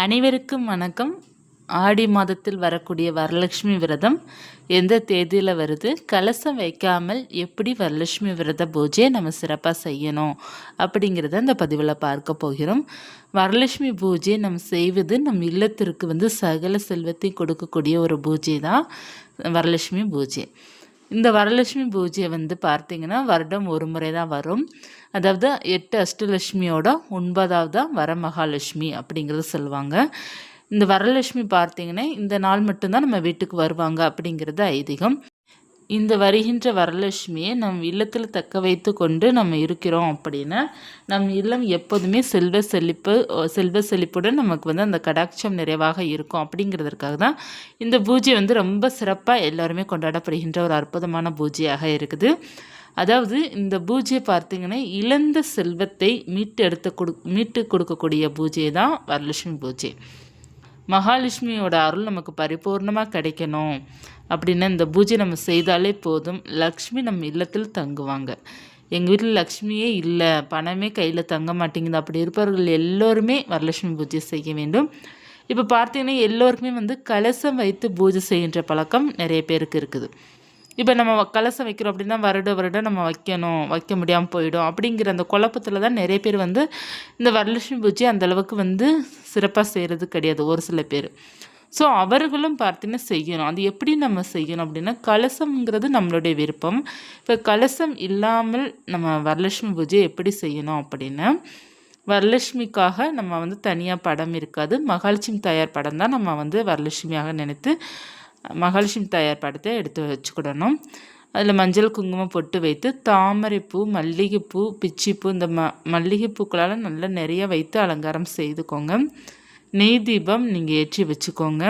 அனைவருக்கும் வணக்கம். ஆடி மாதத்தில் வரக்கூடிய வரலட்சுமி விரதம் எந்த தேதியில் வருது? கலசம் வைக்காமல் எப்படி வரலட்சுமி விரத பூஜையை நம்ம சிறப்பாக செய்யணும் அப்படிங்கிறத அந்த பதிவில் பார்க்க போகிறோம். வரலட்சுமி பூஜை நம்ம செய்வது நம் இல்லத்திற்கு வந்து சகல செல்வத்தை கொடுக்கக்கூடிய ஒரு பூஜை தான் வரலட்சுமி பூஜை. இந்த வரலட்சுமி பூஜையை வந்து பார்த்திங்கன்னா வருடம் ஒரு முறை தான் வரும். அதாவது எட்டு அஷ்டலட்சுமியோட ஒன்பதாவது தான் வரமகாலட்சுமி அப்படிங்கிறத சொல்லுவாங்க. இந்த வரலட்சுமி பார்த்தீங்கன்னா இந்த நாள் மட்டும்தான் நம்ம வீட்டுக்கு வருவாங்க அப்படிங்கிறது ஐதீகம். இந்த வருகின்ற வரலட்சுமியை நம் இல்லத்தில் தக்க வைத்து கொண்டு நம்ம இருக்கிறோம் அப்படின்னா நம் இல்லம் எப்போதுமே செல்வ செழிப்பு செல்வ செழிப்புடன் நமக்கு வந்து அந்த கடாட்சம் நிறைவாக இருக்கும் அப்படிங்கிறதுக்காக தான் இந்த பூஜை வந்து ரொம்ப சிறப்பாக எல்லோருமே கொண்டாடப்படுகின்ற ஒரு அற்புதமான பூஜையாக இருக்குது. அதாவது இந்த பூஜையை பார்த்திங்கன்னா இழந்த செல்வத்தை மீட்டு எடுத்து கொடு மீட்டு கொடுக்கக்கூடிய பூஜை தான் வரலட்சுமி பூஜை. மகாலட்சுமியோட அருள் நமக்கு பரிபூர்ணமாக கிடைக்கணும். அப்படின்னு இந்த பூஜை நம்ம செய்தாலே போதும். லக்ஷ்மி நம்ம இல்லத்தில் தங்குவாங்க. எங்கள் வீட்டில் லக்ஷ்மியே இல்லை. பணமே கையில் தங்க மாட்டேங்குது. அப்படி இருப்பவர்கள் எல்லோருமே வரலட்சுமி பூஜை செய்ய வேண்டும். இப்போ பார்த்தீங்கன்னா எல்லோருக்குமே வந்து கலசம் வைத்து பூஜை செய்கின்ற பழக்கம் நிறைய பேருக்கு இருக்குது. இப்போ நம்ம கலசம் வைக்கிறோம் அப்படின்னா வருட வருடம் நம்ம வைக்கணும். வைக்க முடியாமல் போயிடும் அப்படிங்கிற அந்த குழப்பத்தில் தான் நிறைய பேர் வந்து இந்த வரலட்சுமி பூஜை அந்தளவுக்கு வந்து சிறப்பாக செய்கிறது கிடையாது. ஒரு சில பேர். ஸோ அவர்களும் பார்த்தீங்கன்னா செய்யணும். அது எப்படி நம்ம செய்யணும் அப்படின்னா கலசம்ங்கிறது நம்மளுடைய விருப்பம். இப்போ கலசம் இல்லாமல் நம்ம வரலட்சுமி பூஜை எப்படி செய்யணும் அப்படின்னா வரலட்சுமிக்காக நம்ம வந்து தனியாக படம் இருக்காது. மகாலட்சுமி தயார் படம் தான் நம்ம வந்து வரலட்சுமியாக நினைத்து மகாலட்சுமி தயார் படத்தை எடுத்து வச்சுக்கிடணும். அதில் மஞ்சள் குங்குமம் பொட்டு வைத்து தாமரைப்பூ மல்லிகைப்பூ பிச்சிப்பூ இந்த ம மல்லிகைப்பூக்களால் நல்லா நிறைய வைத்து அலங்காரம் செய்துக்கோங்க. நெய் தீபம் நீங்கள் ஏற்றி வச்சுக்கோங்க.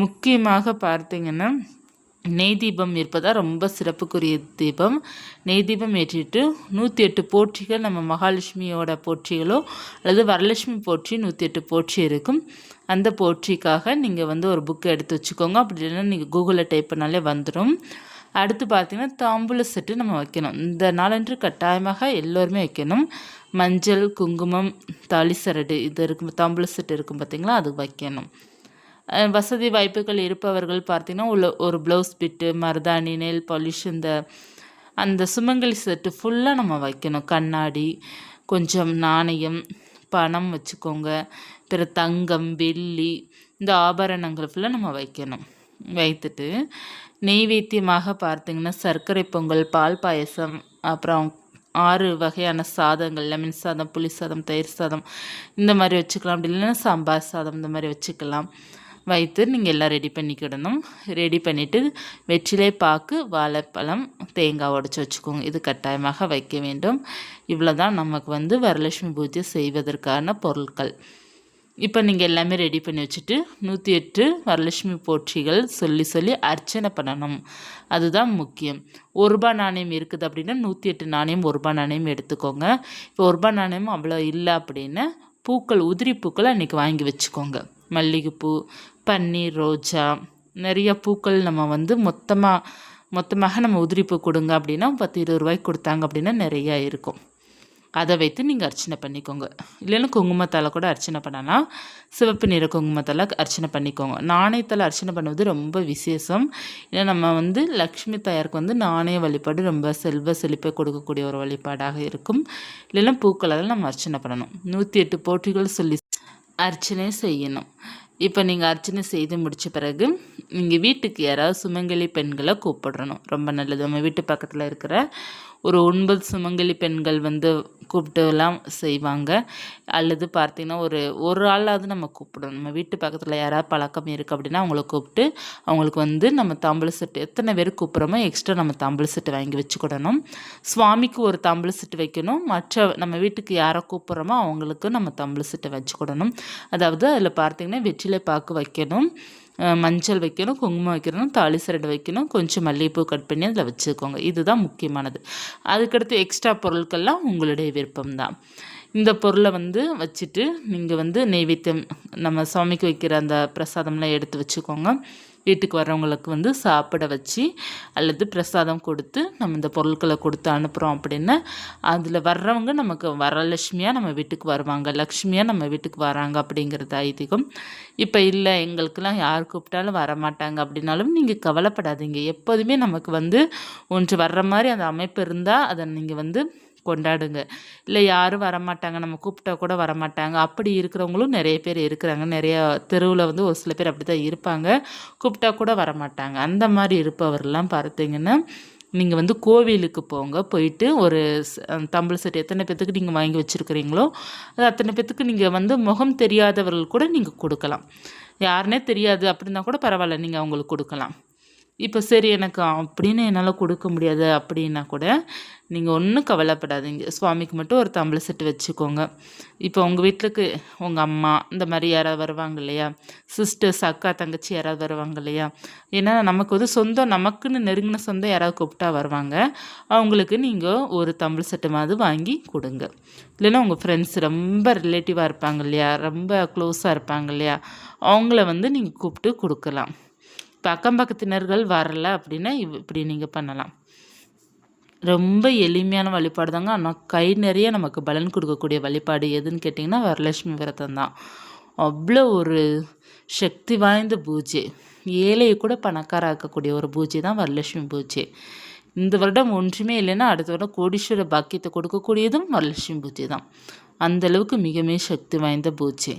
முக்கியமாக பார்த்தீங்கன்னா நெய் தீபம் இருப்பதாக ரொம்ப சிறப்புக்குரிய தீபம். நெய் தீபம் ஏற்றிட்டு நூற்றி எட்டு போற்றிகள் நம்ம மகாலட்சுமியோட போற்றிகளோ அல்லது வரலட்சுமி போற்றி நூற்றி எட்டு போற்றி இருக்கும். அந்த போற்றிக்காக நீங்கள் வந்து ஒரு புக்கை எடுத்து வச்சுக்கோங்க. அப்படி இல்லைன்னா நீங்கள் கூகுளில் டைப் பண்ணாலே வந்துடும் அடுத்து பார்த்திங்கன்னா தாம்பூல செட்டு நம்ம வைக்கணும். இந்த நாளன்று கட்டாயமாக எல்லோருமே வைக்கணும். மஞ்சள் குங்குமம் தாலி சரடு இது இருக்கும் தாம்பூல செட்டு இருக்கும் பார்த்திங்களா அது வைக்கணும். வசதி வாய்ப்புகள் இருப்பவர்கள் பார்த்திங்கன்னா உள்ள ஒரு ப்ளவுஸ் பிட்டு மருதாணி நெல் பாலிஷ் இந்த அந்த சுமங்கலி செட்டு ஃபுல்லாக நம்ம வைக்கணும். கண்ணாடி கொஞ்சம் நாணயம் பணம் வச்சுக்கோங்க. பிற தங்கம் வெள்ளி இந்த ஆபரணங்கள் ஃபுல்லாக நம்ம வைக்கணும். வைத்துட்டு நெய்வேத்தியமாக பார்த்திங்கன்னா சர்க்கரை பொங்கல் பால் பாயசம் அப்புறம் ஆறு வகையான சாதங்கள் லெமன் சாதம் புளி சாதம் தயிர் சாதம் இந்த மாதிரி வச்சுக்கலாம். அப்படி இல்லைன்னா சாம்பார் சாதம் இந்த மாதிரி வச்சுக்கலாம். வைத்து நீங்கள் எல்லாம் ரெடி பண்ணிக்கிடணும். ரெடி பண்ணிவிட்டு வெற்றிலை பாக்கு வாழைப்பழம் தேங்காய் உடச்சி வச்சுக்கோங்க. இது கட்டாயமாக வைக்க வேண்டும். இவ்வளோ தான் நமக்கு வந்து வரலட்சுமி பூஜை செய்வதற்கான பொருட்கள். இப்போ நீங்கள் எல்லாமே ரெடி பண்ணி வச்சுட்டு நூற்றி எட்டு வரலட்சுமி போற்றிகள் சொல்லி சொல்லி அர்ச்சனை பண்ணணும். அதுதான் முக்கியம். ஒரு ரூபா நாணயம் இருக்குது அப்படின்னா நூற்றி எட்டு நாணயம் ஒரு ரூபா நாணயம் எடுத்துக்கோங்க. இப்போ ஒரு ரூபா நாணயம் அவ்வளோ இல்லை அப்படின்னா பூக்கள் உதிரி பூக்களை அன்றைக்கி வாங்கி வச்சுக்கோங்க. மல்லிகைப்பூ பன்னீர் ரோஜா நிறைய பூக்கள் நம்ம வந்து மொத்தமாக மொத்தமாக நம்ம உதிரிப்பூ கொடுங்க அப்படின்னா பத்து இருபது ரூபாய்க்கு கொடுத்தாங்க அப்படின்னா நிறையா இருக்கும். அதை வைத்து நீங்கள் அர்ச்சனை பண்ணிக்கோங்க. இல்லைன்னா குங்குமத்தால் கூட அர்ச்சனை பண்ணலாம். சிவப்பு நிற குங்குமத்தால் அர்ச்சனை பண்ணிக்கோங்க. நாணயத்தால் அர்ச்சனை பண்ணுவது ரொம்ப விசேஷம். ஏன்னா நம்ம வந்து லக்ஷ்மி தாயாருக்கு வந்து நாணய வழிபாடு ரொம்ப செல்வ செழிப்பை கொடுக்கக்கூடிய ஒரு வழிபாடாக இருக்கும். இல்லைன்னா பூக்களால் நம்ம அர்ச்சனை பண்ணணும். நூற்றி எட்டு போட்டிகள் சொல்லி அர்ச்சனை செய்யணும். இப்போ நீங்கள் அர்ச்சனை செய்து முடித்த பிறகு நீங்கள் வீட்டுக்கு யாராவது சுமங்கலி பெண்களை கூப்பிடணும். ரொம்ப நல்லது. நம்ம வீட்டு பக்கத்தில் இருக்கிற ஒரு ஒன்பது சுமங்கலி பெண்கள் வந்து கூப்பிட்டுலாம் செய்வாங்க. அல்லது பார்த்திங்கன்னா ஒரு ஒரு ஆளாவது நம்ம கூப்பிடணும். நம்ம வீட்டு பக்கத்தில் யாராவது பழக்கம் இருக்குது அப்படின்னா அவங்கள கூப்பிட்டு அவங்களுக்கு வந்து நம்ம தாம்பூல செட்டு எத்தனை பேர் கூப்பிட்றோமோ எக்ஸ்ட்ரா நம்ம தாம்பூல செட்டு வாங்கி வச்சுக்கிடணும். சுவாமிக்கு ஒரு தாம்பூல செட்டு வைக்கணும். மற்ற நம்ம வீட்டுக்கு யாரை கூப்பிட்றோமோ அவங்களுக்கு நம்ம தாம்பூல செட்டை வச்சுக்கிடணும். அதாவது அதில் பார்த்திங்கன்னா வெற்றிலை பாக்கு வைக்கணும். மஞ்சள் வைக்கணும் குங்குமம் வைக்கணும் தாலி சரடு வைக்கணும் கொஞ்சம் மல்லிகைப்பூ கட் பண்ணி அதில் வச்சுக்கோங்க. இதுதான் முக்கியமானது. அதுக்கடுத்து எக்ஸ்ட்ரா பொருட்கள்லாம் உங்களுடைய விருப்பம்தான். இந்த பொருளை வந்து வச்சுட்டு நீங்கள் வந்து நெய்வேத்தியம் நம்ம சுவாமிக்கு வைக்கிற அந்த பிரசாதம்லாம் எடுத்து வச்சுக்கோங்க. வீட்டுக்கு வர்றவங்களுக்கு வந்து சாப்பிட வச்சு அல்லது பிரசாதம் கொடுத்து நம்ம இந்த பொருட்களை கொடுத்து அனுப்புகிறோம் அப்படின்னு அதில் வர்றவங்க நமக்கு வரலட்சுமியாக நம்ம வீட்டுக்கு வருவாங்க லக்ஷ்மியாக நம்ம வீட்டுக்கு வராங்க அப்படிங்கிறது ஐதீகம். இப்போ இல்லை எங்களுக்கெல்லாம் யார் கூப்பிட்டாலும் வரமாட்டாங்க அப்படின்னாலும் நீங்கள் கவலைப்படாதீங்க. எப்போதுமே நமக்கு வந்து ஒன்று வர்ற மாதிரி அந்த அமைப்பு இருந்தால் அதை நீங்கள் வந்து கொண்டாடுங்க. இல்லை யாரும் வரமாட்டாங்க. நம்ம கூப்பிட்டா கூட வரமாட்டாங்க. அப்படி இருக்கிறவங்களும் நிறைய பேர் இருக்கிறாங்க. நிறையா தெருவில் வந்து ஒரு சில பேர் அப்படி தான் இருப்பாங்க. கூப்பிட்டா கூட வரமாட்டாங்க. அந்த மாதிரி இருப்பவரெல்லாம் பார்த்தீங்கன்னா நீங்கள் வந்து கோவிலுக்கு போங்க. போயிட்டு ஒரு தம்பிள் செட் எத்தனை பேத்துக்கு நீங்கள் வாங்கி வச்சுருக்கிறீங்களோ அது அத்தனை பேத்துக்கு நீங்கள் வந்து முகம் தெரியாதவர்கள் கூட நீங்கள் கொடுக்கலாம். யாருனே தெரியாது. அப்படின்னா கூட பரவாயில்ல. நீங்கள் அவங்களுக்கு கொடுக்கலாம். இப்போ சரி எனக்கு அப்படின்னு என்னால் கொடுக்க முடியாது அப்படின்னா கூட நீங்கள் ஒன்றும் கவலைப்படாதீங்க. சுவாமிக்கு மட்டும் ஒரு தம்பளை செட்டு வச்சுக்கோங்க. இப்போ உங்கள் வீட்டுக்கு உங்கள் அம்மா இந்த மாதிரி யாராவது வருவாங்க இல்லையா? சிஸ்டர்ஸ் அக்கா தங்கச்சி யாராவது வருவாங்க இல்லையா? ஏன்னா நமக்கு வந்து சொந்தம் நமக்குன்னு நெருங்கின சொந்தம் யாராவது கூப்பிட்டா வருவாங்க. அவங்களுக்கு நீங்கள் ஒரு தம்பளை செட்டு மாதிரி வாங்கி கொடுங்க. இல்லைன்னா உங்கள் ஃப்ரெண்ட்ஸ் ரொம்ப ரிலேட்டிவாக இருப்பாங்க இல்லையா? ரொம்ப க்ளோஸாக இருப்பாங்க இல்லையா? அவங்கள வந்து நீங்கள் கூப்பிட்டு கொடுக்கலாம். அக்கம் பக்கத்தினர்கள் வரல அப்படின்னா இப்படி நீங்கள் பண்ணலாம். ரொம்ப எளிமையான வழிபாடு தாங்க. ஆனால் கை நிறைய நமக்கு பலன் கொடுக்கக்கூடிய வழிபாடு எதுன்னு கேட்டிங்கன்னா வரலட்சுமி விரதம் தான். அவ்வளோ ஒரு சக்தி வாய்ந்த பூஜை. ஏழையை கூட பணக்கார ஆக்கக்கூடிய ஒரு பூஜை தான் வரலட்சுமி பூஜை. இந்த வருடம் ஒன்றுமே இல்லைன்னா அடுத்த வருடம் கோடீஸ்வர பாக்கியத்தை கொடுக்கக்கூடியதும் வரலட்சுமி பூஜை தான். அந்தளவுக்கு மிக சக்தி வாய்ந்த பூஜை.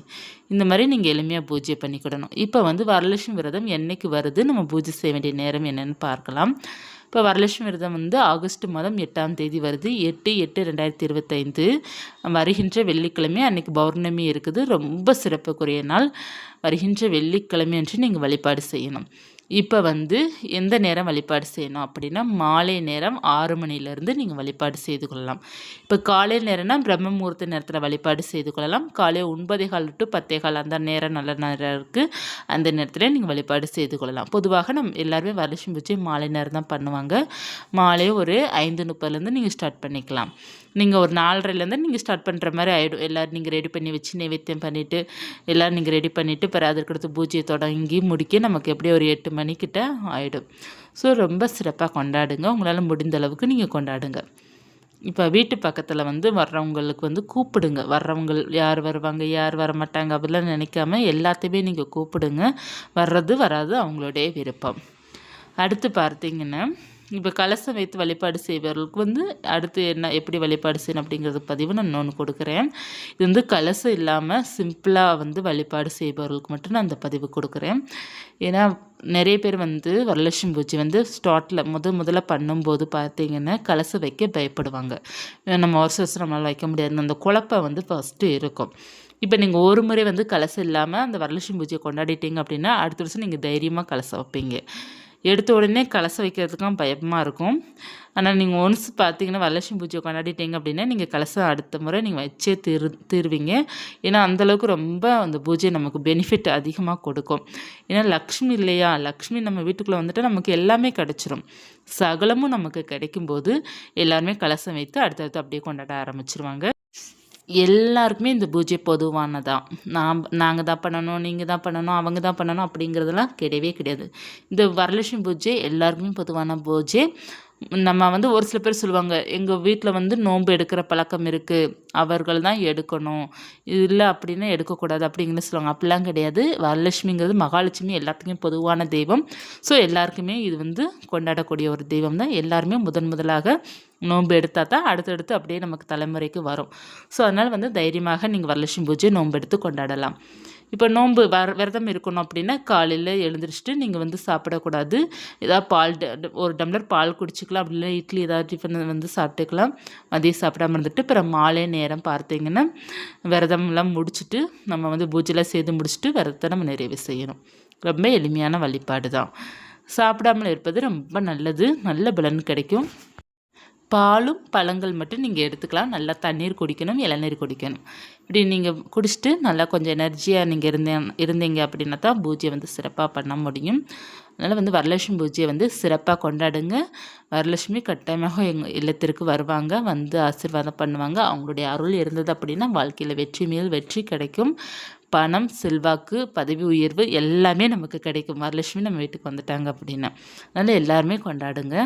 இந்த மாதிரி நீங்கள் எளிமையாக பூஜை பண்ணிக்கிடணும் இப்போ வந்து வரலட்சுமி விரதம் என்றைக்கு வருது? நம்ம பூஜை செய்ய வேண்டிய நேரம் என்னென்னு பார்க்கலாம். இப்போ வரலட்சுமி விரதம் வந்து ஆகஸ்ட் மாதம் எட்டாம் தேதி வருது. எட்டு எட்டு ரெண்டாயிரத்தி இருபத்தைந்து. வருகின்ற வெள்ளிக்கிழமை அன்றைக்கி பௌர்ணமி இருக்குது. ரொம்ப சிறப்புக்குரிய நாள். வருகின்ற வெள்ளிக்கிழமை அன்று நீங்கள் வழிபாடு செய்யணும். இப்போ வந்து எந்த நேரம் வழிபாடு செய்யணும் அப்படின்னா மாலை நேரம் ஆறு மணிலேருந்து நீங்கள் வழிபாடு செய்து கொள்ளலாம். இப்போ காலை நேரம்னா பிரம்ம முகூர்த்த நேரத்தில் வழிபாடு செய்து கொள்ளலாம். காலை ஒன்பதே கால் டு பத்தே கால் அந்த நேரம் நல்ல நேரம் இருக்குது அந்த நேரத்தில் நீங்கள் வழிபாடு செய்து கொள்ளலாம். பொதுவாக நம்ம எல்லாருமே வருஷம் பூச்சி மாலை நேரம் தான் பண்ணுவாங்க. மாலை ஒரு ஐந்து முப்பதுலேருந்து நீங்கள் ஸ்டார்ட் பண்ணிக்கலாம். நீங்கள் ஒரு நாலரைலேருந்து நீங்கள் ஸ்டார்ட் பண்ணுற மாதிரி ஆகிடும் எல்லோரும் நீங்கள் ரெடி பண்ணி வச்சு நைவேத்தியம் பண்ணிவிட்டு எல்லோரும் நீங்கள் ரெடி பண்ணிவிட்டு பிற அதற்கடுத்து பூஜையை தொடங்கி முடிக்க நமக்கு எப்படியும் ஒரு எட்டு மணிக்கிட்ட ஆகிடும் ஸோ ரொம்ப சிறப்பாக கொண்டாடுங்க. உங்களால் முடிந்த அளவுக்கு நீங்கள் கொண்டாடுங்க. இப்போ வீட்டு பக்கத்தில் வந்து வர்றவங்களுக்கு வந்து கூப்பிடுங்க. வர்றவங்க யார் வருவாங்க யார் வர மாட்டாங்க அப்படிலாம் நினைக்காம எல்லாத்தையுமே நீங்கள் கூப்பிடுங்க. வர்றது வராது அவங்களுடைய விருப்பம். அடுத்து பார்த்தீங்கன்னா இப்போ கலசம் வைத்து வழிபாடு செய்பவர்களுக்கு வந்து அடுத்து என்ன எப்படி வழிபாடு செய்யணும் அப்படிங்கிறது பதிவு நான் இன்னொன்று கொடுக்குறேன். இது வந்து கலசம் இல்லாமல் சிம்பிளாக வந்து வழிபாடு செய்பவர்களுக்கு மட்டும் நான் அந்த பதிவு கொடுக்குறேன். ஏன்னா நிறைய பேர் வந்து வரலட்சுமி பூஜை வந்து ஸ்டார்ட்டில் முத முதல்ல பண்ணும்போது பார்த்தீங்கன்னா கலசம் வைக்க பயப்படுவாங்க. நம்ம வருஷம் வருஷம் நம்மளால் வைக்க முடியாது. அந்த குழப்பம் வந்து ஃபஸ்ட்டு இருக்கும். இப்போ நீங்கள் ஒரு முறை வந்து கலசம் இல்லாமல் அந்த வரலட்சுமி பூஜையை கொண்டாடிட்டீங்க அப்படின்னா அடுத்த வருஷம் நீங்கள் தைரியமாக கலசம் வைப்பீங்க. எடுத்த உடனே கலசம் வைக்கிறதுக்கும் பயமாக இருக்கும். ஆனால் நீங்கள் ஒன்ஸ் பார்த்தீங்கன்னா வரலட்சுமி பூஜை கொண்டாடிட்டீங்க அப்படின்னா நீங்கள் கலசம் அடுத்த முறை நீங்கள் வச்சே தீர் தீர்வீங்க. ஏன்னா அந்தளவுக்கு ரொம்ப அந்த பூஜை நமக்கு பெனிஃபிட் அதிகமாக கொடுக்கும். ஏன்னா லக்ஷ்மி இல்லையா? லக்ஷ்மி நம்ம வீட்டுக்குள்ளே வந்துட்டு நமக்கு எல்லாமே கிடச்சிரும். சகலமும் நமக்கு கிடைக்கும்போது எல்லாருமே கலசம் வைத்து அடுத்தடுத்து அப்படியே கொண்டாட ஆரம்பிச்சிருவாங்க. எல்லாருக்குமே இந்த பூஜை பொதுவானதான் நான் நாங்கள் தான் பண்ணணும் நீங்கள் தான் பண்ணணும் அவங்க தான் பண்ணணும் அப்படிங்கிறதெல்லாம் கிடையவே கிடையாது. இந்த வரலட்சுமி பூஜை எல்லாருக்குமே பொதுவான பூஜை. நம்ம வந்து ஒரு சில பேர் சொல்லுவாங்க எங்கள் வீட்டில் வந்து நோன்பு எடுக்கிற பழக்கம் இருக்குது அவர்கள் தான் எடுக்கணும். இல்லை அப்படின்னா எடுக்கக்கூடாது அப்படிங்கிற சொல்லுவாங்க. அப்படிலாம் கிடையாது. வரலட்சுமிங்கிறது மகாலட்சுமி எல்லாத்துக்குமே பொதுவான தெய்வம். ஸோ எல்லாருக்குமே இது வந்து கொண்டாடக்கூடிய ஒரு தெய்வம் தான். எல்லாருமே முதன் முதலாக நோன்பு எடுத்தால் தான் அடுத்தடுத்து அப்படியே நமக்கு தலைமுறைக்கு வரும். ஸோ அதனால் வந்து தைரியமாக நீங்கள் வரலட்சுமி பூஜை நோன்பு எடுத்து கொண்டாடலாம். இப்போ நோன்பு வர விரதம் இருக்கணும் அப்படின்னா காலையில் எழுந்திரிச்சிட்டு நீங்கள் வந்து சாப்பிடக்கூடாது. ஏதாவது பால் ஒரு டம்ளர் பால் குடிச்சிக்கலாம் அப்படி இல்லை இட்லி ஏதாவது டிஃபன் வந்து சாப்பிட்டுக்கலாம். மதியம் சாப்பிடாம இருந்துட்டு அப்புறம் மாலை நேரம் பார்த்தீங்கன்னா விரதம்லாம் முடிச்சுட்டு நம்ம வந்து பூஜைலாம் செய்து முடிச்சுட்டு விரதத்தை நம்ம நிறைவு செய்யணும். ரொம்ப எளிமையான வழிபாடு தான் சாப்பிடாமல் இருப்பது ரொம்ப நல்லது. நல்ல பலன் கிடைக்கும். பாலும் பழங்கள் மட்டும் நீங்கள் எடுத்துக்கலாம். நல்லா தண்ணீர் குடிக்கணும் இளநீர் குடிக்கணும். இப்படி நீங்கள் குடிச்சிட்டு நல்லா கொஞ்சம் எனர்ஜியாக நீங்கள் இருந்தே இருந்தீங்க அப்படின்னா தான் பூஜையை வந்து சிறப்பாக பண்ண முடியும். அதனால் வந்து வரலட்சுமி பூஜையை வந்து சிறப்பாக கொண்டாடுங்க. வரலட்சுமி கட்டாயமாக எங்கள் இல்லத்திற்கு வருவாங்க. வந்து ஆசீர்வாதம் பண்ணுவாங்க. அவங்களுடைய அருள் இருந்தது அப்படின்னா வாழ்க்கையில் வெற்றி மேல் வெற்றி கிடைக்கும். பணம் செல்வாக்கு பதவி உயர்வு எல்லாமே நமக்கு கிடைக்கும். வரலட்சுமி நம்ம வீட்டுக்கு வந்துட்டாங்க அப்படின்னா. அதனால் எல்லாருமே கொண்டாடுங்க.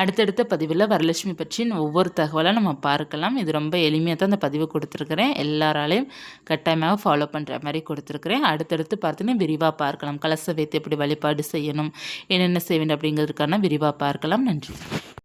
அடுத்தடுத்த பதிவில் வரலட்சுமி பற்றி ஒவ்வொரு தகவலாக நம்ம பார்க்கலாம். இது ரொம்ப எளிமையாக தான் அந்த பதிவு கொடுத்துருக்குறேன். எல்லாராலையும் கட்டாயமாக ஃபாலோ பண்ணுற மாதிரி கொடுத்துருக்குறேன். அடுத்தடுத்து பார்த்தீங்கன்னா விரிவாக பார்க்கலாம். கலச வைத்து எப்படி வழிபாடு செய்யணும் என்னென்ன செய்ய வேண்டும் அப்படிங்கிறதுக்கான விரிவாக பார்க்கலாம். நன்றி.